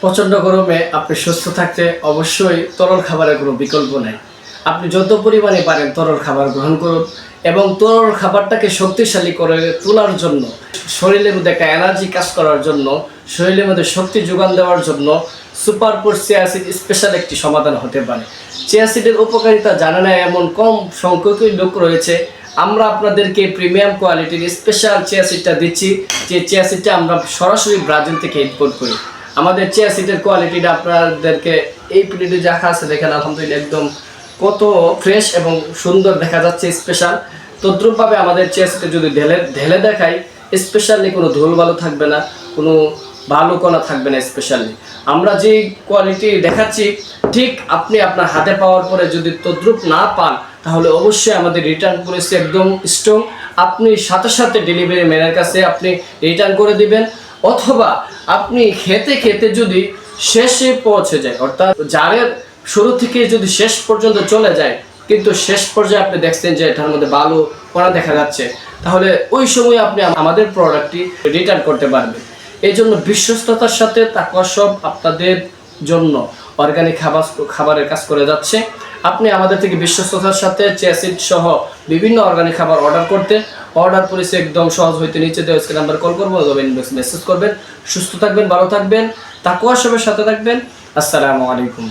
প্রচণ্ড গরমে আপনি সুস্থ থাকতে অবশ্যই তরল খাবারের কোনো বিকল্প নেই। আপনি যত পরিমাণে পারেন তরল খাবার গ্রহণ করুন এবং তরল খাবারটাকে শক্তিশালী করে তোলার জন্য, শরীরের মধ্যে একটা এনার্জি কাজ করার জন্য, শরীরের মধ্যে শক্তি যোগান দেওয়ার জন্য সুপার পোর চিয়াসিড স্পেশাল একটি সমাধান হতে পারে। চিয়াসিডের উপকারিতা জানে না এমন কম সংখ্যকই লোক রয়েছে। আমরা আপনাদেরকে প্রিমিয়াম কোয়ালিটির স্পেশাল চিয়াসিডটা দিচ্ছি। যে চিয়াসিডটা আমরা সরাসরি ব্রাজিল থেকে ইম্পোর্ট করি। আমাদের চিয়াসিডের কোয়ালিটিটা আপনাদেরকে এই প্লেটে দেখা আছে দেখেন, আলহামদুলিল্লাহ একদম কত ফ্রেশ এবং সুন্দর দেখা যাচ্ছে স্পেশাল তদ্রুপভাবে আমাদের চিয়াসিডে যদি ঢেলে ঢেলে দেখাই স্পেশালি কোনো ধুল ভালো থাকবে না, কোনো ভালো কণা থাকবে না স্পেশালি আমরা যে কোয়ালিটি দেখাচ্ছি, ঠিক আপনি আপনার হাতে পাওয়ার পরে যদি তদ্রুপ না পান, তাহলে অবশ্যই আমাদের রিটার্ন পলিসি একদম স্ট্রং আপনি সাথে সাথে ডেলিভারি ম্যানের কাছে আপনি রিটার্ন করে দিবেন। অথবা আপনি খেতে খেতে যদি শেষে পৌঁছে যায়, অর্থাৎ জারের শুরু থেকে যদি শেষ পর্যন্ত চলে যায়, কিন্তু শেষ পর্যায়ে আপনি দেখছেন যে এটার মধ্যে ভালো কণা দেখা যাচ্ছে, তাহলে ওই সময় আপনি আমাদের প্রোডাক্টটি রিটার্ন করতে পারবেন। এই জন্য বিশ্বস্ততার সাথে তাকওয়া সব আপনাদের জন্য অর্গানিক খাবার খাবারের কাজ করে যাচ্ছে। আপনি আমাদের থেকে বিশ্বস্ততার সাথে চ্যাসিড সহ বিভিন্ন অর্গানিক খাবার অর্ডার করতে অর্ডার পলিসি একদম সহজ হইতে নিচে দেওয়া স্ক্রিন নাম্বার কল করব ইনবক্স মেসেজ করবেন। সুস্থ থাকবেন, ভালো থাকবেন তাকুয়ার সবের সাথে থাকবেন। আসসালামু আলাইকুম।